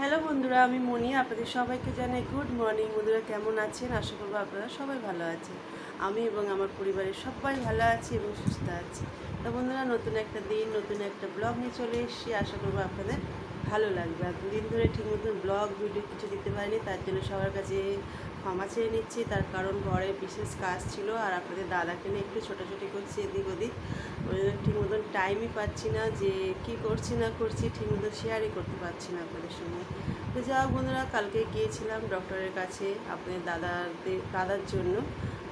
Hello বন্ধুরা, আমি মনি, আপনাদের সবাইকে জানাই গুড মর্নিং বন্ধুরা, কেমন আছেন? আশা করব আপনারা সবাই ভালো আছেন। আমি এবং আমার পরিবারের সবাই ভালো আছি এবং সুস্থ আছি। তো বন্ধুরা, নতুন একটা দিন, নতুন একটা ব্লগ নিয়ে চলে এসেছি। আশা করব আপনাদের ভালো লাগবে। আর দুদিন ধরে ঠিক মতন ব্লগ ভিডিও কিছু দিতে পারিনি, তার জন্য সবার কাছে ক্ষমা চেয়ে নিচ্ছি। তার কারণ ঘরে বিশেষ কাজ ছিল আর আপনাদের দাদাকে নিয়ে একটু ছোটাছুটি করছি এদিক ওদিক। ওই জন্য ঠিক মতন টাইমই পাচ্ছি না যে কি করছি না করছি, ঠিক মতন শেয়ারই করতে পারছি না আপনাদের সঙ্গে। তো যা বন্ধুরা, কালকে গিয়েছিলাম ডক্টরের কাছে, আপনাদের দাদাদের, দাদার জন্য।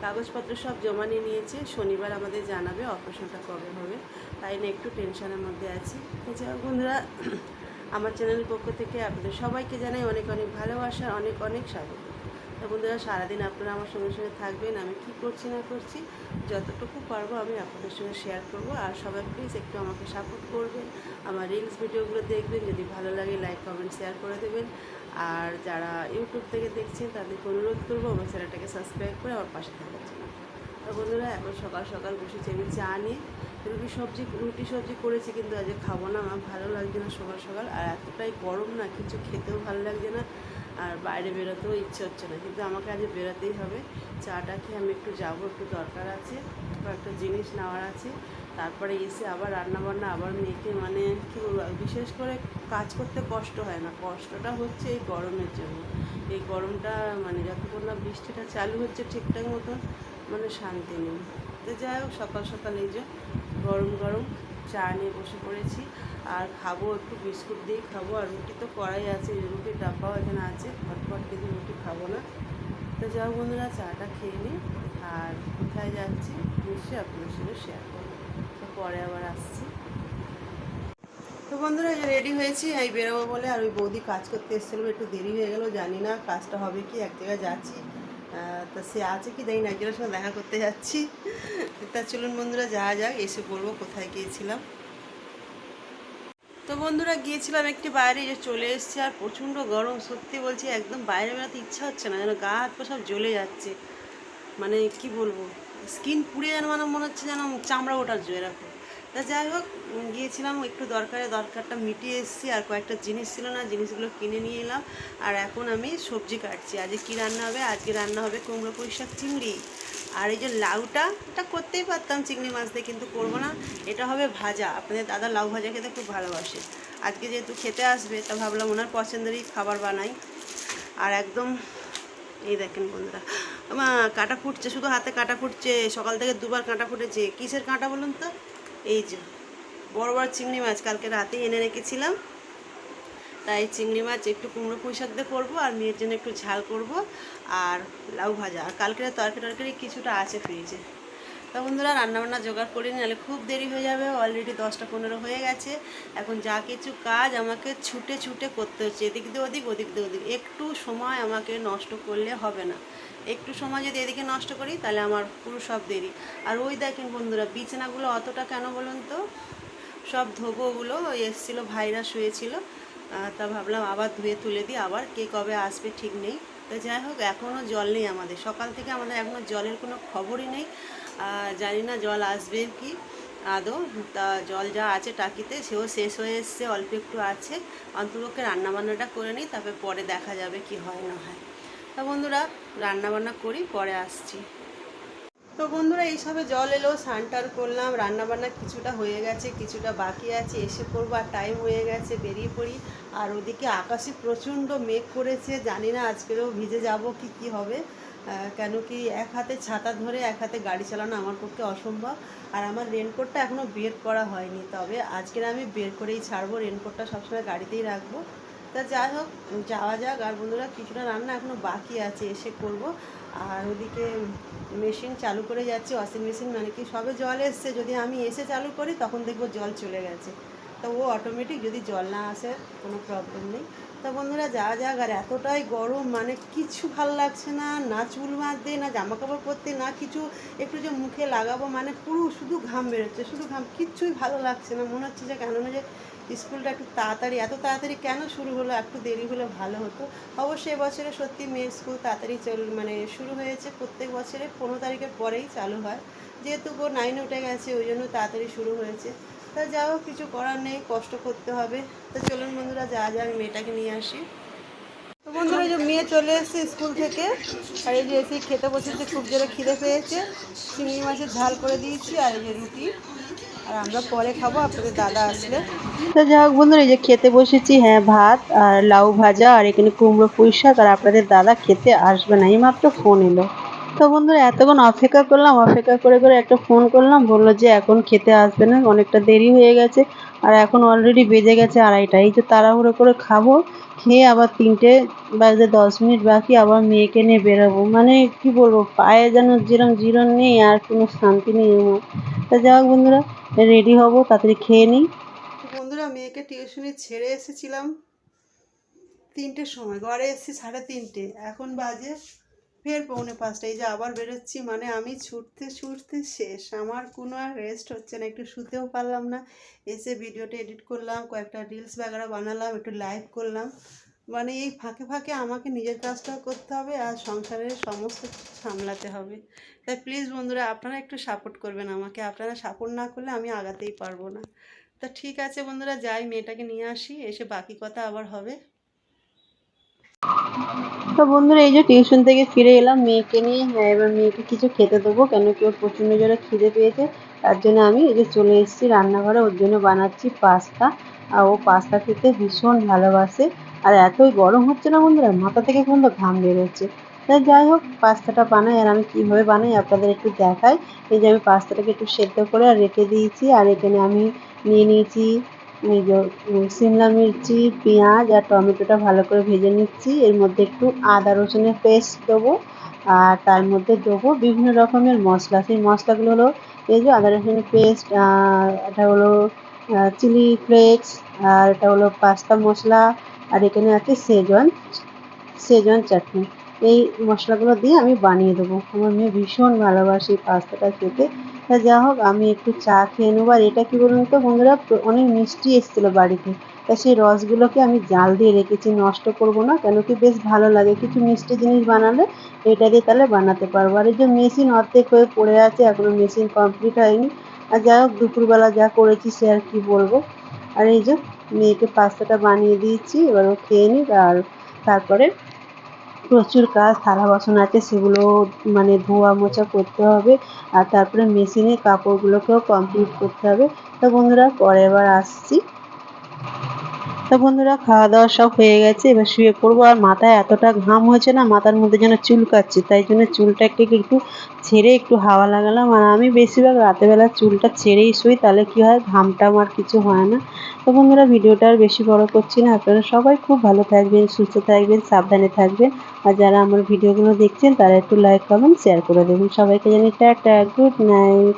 কাগজপত্র সব জমা নিয়ে নিয়েছে, শনিবার আমাদের জানাবে অপারেশনটা কবে হবে। তাই না একটু টেনশনের মধ্যে আছি। যা বন্ধুরা আমার চ্যানেলের পক্ষ থেকে আপনাদের সবাইকে জানাই অনেক অনেক ভালোবাসা, অনেক অনেক স্বাগত। বন্ধুরা, সারাদিন আপনারা আমার সঙ্গে সঙ্গে থাকবেন, আমি কি করছি না করছি, যতটুকু পারব আমি আপনাদের সঙ্গে শেয়ার করব। আর সবাই প্লিজ একটু আমাকে সাপোর্ট করবেন, আমার রিলস ভিডিওগুলো দেখবেন, যদি ভালো লাগে লাইক কমেন্ট শেয়ার করে দেবেন। আর যারা ইউটিউব থেকে দেখছেন, তাদেরকে অনুরোধ করব আমার চ্যানেলটাকে সাবস্ক্রাইব করে আমার পাশে থাকার জন্য। বন্ধুরা, এখন সকাল সকাল বসেছি আমি চা নিয়ে। রুটি সবজি রুটি সবজি করেছি কিন্তু আজকে খাব না, আমার ভালো লাগছে না সকাল সকাল। আর এতটাই গরম না, কিছু খেতেও ভালো লাগছে না। আর বাইরে বেরোতেও ইচ্ছে হচ্ছে না, কিন্তু আমাকে আজ বেরোতেই হবে। চাটা খেয়ে আমি একটু যাব, একটু দরকার আছে, কয়েকটা জিনিস নেওয়ার আছে। তারপরে এসে আবার রান্না বান্না আবার মেয়েকে মানে কী বলব, বিশেষ করে কাজ করতে কষ্ট হয় না। কষ্টটা হচ্ছে এই গরমের জন্য। এই গরমটা মানে যতক্ষণ না বৃষ্টিটা চালু হচ্ছে ঠিকঠাক মতন মানে শান্তি নেই। তো যাই হোক, সকাল সকাল এই যে গরম গরম চা নিয়ে বসে পড়েছি। আর খাব একটু বিস্কুট দিয়ে খাব। আর রুটি তো করাই আছে রুটির ডাব্বাও এখানে আছে। ফটফট কিন্তু রুটি খাব না। তো যাও বন্ধুরা, চাটা খেয়ে নিই। আর কোথায় যাচ্ছি, নিশ্চয়ই আপনাদের সঙ্গে শেয়ার করব। তো পরে আবার আসছি। তো বন্ধুরা রেডি হয়েছি এই বেরোবো বলে, আর ওই বৌদি কাজ করতে এসেছিল একটু দেরি হয়ে গেল, জানি না কাজটা হবে কি, এক জায়গায় যাচ্ছি। তা সে আছে কি জানি না, একজনের সঙ্গে দেখা করতে যাচ্ছি। তা চলুন বন্ধুরা, যাওয়া যাক, এসে বলব কোথায় গিয়েছিলাম। তো বন্ধুরা, গিয়েছিলাম একটি বাইরে যে চলে এসেছি, আর প্রচণ্ড গরম, সত্যি বলছি, একদম বাইরে বেরোতে ইচ্ছা হচ্ছে না, যেন গা হাত পা সব জ্বলে যাচ্ছে। মানে কি বলব? স্কিন পুড়ে যেন মানে মনে হচ্ছে যেন চামড়া ওঠার জয় রাখো তা যাই হোক গিয়েছিলাম একটু দরকারে, দরকারটা মিটিয়ে এসেছি, আর কয়েকটা জিনিস ছিল না, জিনিসগুলো কিনে নিয়ে এলাম। আর এখন আমি সবজি কাটছি। আজকে কী রান্না হবে? আজকে রান্না হবে কুমড়ো পুঁই শাক চিংড়ি। আর এই যে লাউটা, এটা করতেই পারতাম চিংড়ি মাছ দিয়ে, কিন্তু করব না। এটা হবে ভাজা। আপনাদের দাদা লাউ ভাজা খেতে খুব ভালোবাসে। আজকে যেহেতু খেতে আসবে, তা ভাবলাম ওনার পছন্দেরই খাবার বানাই। আর একদম, এই দেখেন বন্ধুরা কাঁটা ফুটছে, শুধু হাতে কাঁটা ফুটছে, সকাল থেকে দুবার কাঁটা ফুটেছে। কিসের কাঁটা বলুন তো? এই যে, বড় বড় চিংড়ি মাছ, কালকে রাতেই এনে রেখেছিলাম। তাই চিংড়ি মাছ, একটু কুমড়ো পুঁই শাক দিয়ে করব, আর মেয়ের জন্য একটু ঝাল করব, আর লাউ ভাজা। আর কালকের তরকারি টরকারি কিছুটা আছে ফ্রিজে তা বন্ধুরা, রান্নাবান্না জোগাড় করে নাহলে খুব দেরি হয়ে যাবে। অলরেডি দশটা পনেরো হয়ে গেছে। এখন যা কিছু কাজ আমাকে ছুটে ছুটে করতে হচ্ছে। এদিক দিয়ে ওদিক ওদিক দিয়ে ওদিক। একটু সময় আমাকে নষ্ট করলে হবে না। একটু সময় যদি এদিকে নষ্ট করি, তাহলে আমার পুরো সব দেরি। আর ওই দেখেন বন্ধুরা, বিছানাগুলো অতটা কেন বলুন তো? সব ধোবোগুলো এসেছিল ভাইরা শুয়েছিল তা ভাবলাম আবার ধুয়ে তুলে দিই। আবার কে কবে আসবে ঠিক নেই। তো যাই হোক এখনও জল নেই আমাদের। সকাল থেকে আমাদের এখনও জলের কোনো খবরই নেই। জানি না, জল আসবে কি? আদৌ। তা জল যা আছে টাকিতে, সেও শেষ হয়ে এসছে, অল্প একটু আছে। অন্তপক্ষে রান্নাবান্নাটা করে নিই, তারপরে পরে দেখা যাবে কি হয়, না হয়। তা বন্ধুরা, রান্নাবান্না করি, পরে আসছি। তো বন্ধুরা, এইসবে জল এলো, স্নান করলাম, রান্নাবান্না কিছুটা হয়ে গেছে, কিছুটা বাকি আছে, এসে করব আর টাইম হয়ে গেছে, বেরিয়ে পড়ি। আর ওদিকে আকাশে প্রচণ্ড মেঘ করেছে, জানি না আজকেরও ভিজে যাব কি কি হবে। কেন কি এক হাতে ছাতা ধরে এক হাতে গাড়ি চালানো আমার পক্ষে অসম্ভব। আর আমার রেনকোটটা এখনও বের করা হয়নি। তবে আজকের আমি বের করেই ছাড়বো। রেনকোটটা সবসময় গাড়িতেই রাখব। তা যাই হোক, যাওয়া যাক। আর বন্ধুরা, কিছুটা রান্না এখনও বাকি আছে, এসে করব। আর ওদিকে মেশিন চালু করে যাচ্ছে। ওয়াশিং মেশিন মানে কি? সবে জল এসছে। যদি আমি এসে চালু করি, তখন দেখব জল চলে গেছে। তো ও অটোমেটিক যদি জল না আসে, কোনো প্রবলেম নেই। তা বন্ধুরা যাওয়া যাক, আর এতটাই গরম মানে কিছু ভালো লাগছে না না চুল বাঁধতে, না জামা কাপড় পরতে, না কিছু, একটু যে মুখে লাগাবো মানে পুরো শুধু ঘাম বেরোচ্ছে, শুধু ঘাম, কিচ্ছুই ভালো লাগছে না। মনে হচ্ছে যে কেন না যে স্কুলটা একটু তাড়াতাড়ি, এত তাড়াতাড়ি কেন শুরু হলো, একটু দেরি হলে ভালো হতো। অবশ্যই এবছরে সত্যি মেয়ের স্কুল তাড়াতাড়ি চল মানে শুরু হয়েছে প্রত্যেক বছরে পনেরো তারিখের পরেই চালু হয়। যেহেতু ও নাইনে উঠে গেছে, ওই জন্য তাড়াতাড়ি শুরু হয়েছে। তা যাও কিছু করার নেই, কষ্ট করতে হবে। তো চলুন বন্ধুরা যা যা আমি মেয়েটাকে নিয়ে আসি। তো বন্ধুরা যে মেয়ে চলে এসেছে স্কুল থেকে। আর এই যে এসে খেতে বসেছে, খুব জোরে খিদে পেয়েছে। চিংড়ি মাছের ঝাল করে দিয়েছি আর এই যে রুটি। আর আমরা পরে খাব, আপনাদের দাদা আসলে। তো যাই হোক, বন্ধুরা, এই যে খেতে বসেছি হ্যাঁ ভাত আর লাউ ভাজা আর এখানে কুমড়ো পুঁই শাক আর আপনাদের দাদা খেতে আসবে না, এইমাত্র ফোন এলো। তো বন্ধুরা, এতক্ষণ অপেক্ষা করলাম, অপেক্ষা করে করে একটা ফোন করলাম, বলল যে এখন খেতে আসবে না, অনেকটা দেরি হয়ে গেছে, আর এখন অলরেডি বেজে গেছে আড়াইটা। এই যে তাড়াহুড়ো করে খাব, খেয়ে আবার তিনটে বাজে দশ মিনিট বাকি, আবার মেয়েকে নিয়ে বেরোবো। মানে কি বলব, পায়ে যেন যেরকম জিরন নেই, আর কোনো শান্তি নেই আমার। তা যাই হোক বন্ধুরা রেডি হব, তাড়াতাড়ি খেয়ে নিই। বন্ধুরা, মেয়েকে টিউশনি ছেড়ে এসেছিলাম। তিনটের সময়, ঘরে এসেছি সাড়ে তিনটে, এখন বাজে ফের পৌনে পাঁচটা এই যে আবার বেরোচ্ছি মানে আমি ছুটতে ছুটতে শেষ। আমার কোনো আর রেস্ট হচ্ছে না, একটু শুতেও পারলাম না। এসে ভিডিওটা এডিট করলাম, কয়েকটা রিলস বাগেরা বানালাম, একটু লাইভ করলাম। মানে এই ফাঁকে ফাঁকে আমাকে নিজের কাজটাও করতে হবে আর সংসারের সমস্ত সামলাতে হবে। তাই প্লিজ বন্ধুরা, আপনারা একটু সাপোর্ট করবেন আমাকে। আপনারা সাপোর্ট না করলে আমি আগাতেই পারব না। তা ঠিক আছে বন্ধুরা, যাই, মেয়েটাকে নিয়ে আসি, এসে বাকি কথা আবার হবে। তো বন্ধুরা, এই যে টিউশন থেকে ফিরে এলাম, মেয়েকে নিয়ে। হ্যাঁ এবার মেয়েকে কিছু খেতে দেবো, কেন কি ওর প্রচণ্ড জোরে খিদে পেয়েছে। তার জন্য আমি এই যে চলে এসেছি রান্নাঘরে। ওর জন্য বানাচ্ছি পাস্তা। আর ও পাস্তা খেতে ভীষণ ভালোবাসে। আর এতই গরম হচ্ছে না বন্ধুরা, মাথা থেকে কিন্তু ঘাম বেরোচ্ছে। তাই যাই হোক, পাস্তাটা বানাই আর আমি কীভাবে বানাই আপনাদের একটু দেখাই। এই যে আমি পাস্তাটাকে একটু সেদ্ধ করে আর রেখে দিয়েছি। আর এখানে আমি নিয়ে নিয়েছি সিমলা মির্চি, পেঁয়াজ আর টমেটোটা ভালো করে ভেজে নিচ্ছি। এর মধ্যে একটু আদা রসুনের পেস্ট দেবো আর তার মধ্যে দেবো বিভিন্ন রকমের মশলা। সেই মশলাগুলো হলো এই যে আদা রসুনের পেস্ট এটা হলো চিলি ফ্লেক্স আর এটা হলো পাস্তা মশলা আর এখানে আছে সেজওয়ান সেজওয়ান চাটনি। এই মশলাগুলো দিয়ে আমি বানিয়ে দেবো। আমার মেয়ে ভীষণ ভালোবাসে পাস্তাটা খেতে। তা যা হোক, আমি একটু চা খেয়ে নেব। আর এটা কি বলুন তো বন্ধুরা, অনেক মিষ্টি এসেছিল বাড়িতে। তা সেই রসগুলোকে আমি জাল দিয়ে রেখেছি, নষ্ট করব না, কেন কি বেশ ভালো লাগে। কিছু মিষ্টি জিনিস বানালে এটা দিয়ে তাহলে বানাতে পারব। আর এই যে মেশিন অর্ধেক হয়ে পড়ে আছে, এখনও মেশিন কমপ্লিট হয়নি। আর যাই হোক, দুপুরবেলা যা করেছি সে আর কি বলব। আর এই যে মেয়েকে পাস্তাটা বানিয়ে দিয়েছি, এবার ও খেয়ে নিক, আর তারপরে প্রচুর কাজ, থালা বাসন আছে, সেগুলো মানে ধোয়া মোছা করতে হবে। আর তারপরে মেশিনে কাপড়গুলোকেও কমপ্লিট করতে হবে। তো বন্ধুরা পরে এবার আসছি। তো বন্ধুরা, খাওয়া দাওয়া সব হয়ে গেছে, এবার শুয়ে পড়ব। আর মাথায় এতটা ঘাম হয়েছে না, মাথার মধ্যে যেন চুলকাচ্ছে তাই জন্য চুলটা একটু ছেড়ে একটু হাওয়া লাগালাম। আর আমি বেশিরভাগ রাতেরবেলা চুলটা ছেড়েই শুই, তাহলে কি হয় ঘামটা আমার কিছু হয় না। তো বন্ধুরা, ভিডিওটা আর বেশি বড় করছি না। আপনারা সবাই খুব ভালো থাকবেন, সুস্থ থাকবেন, সাবধানে থাকবেন। আর যারা আমার ভিডিওগুলো দেখছেন, তারা একটু লাইক কমেন্ট শেয়ার করে দেবেন। সবাইকে জানি টাটা গুড নাইট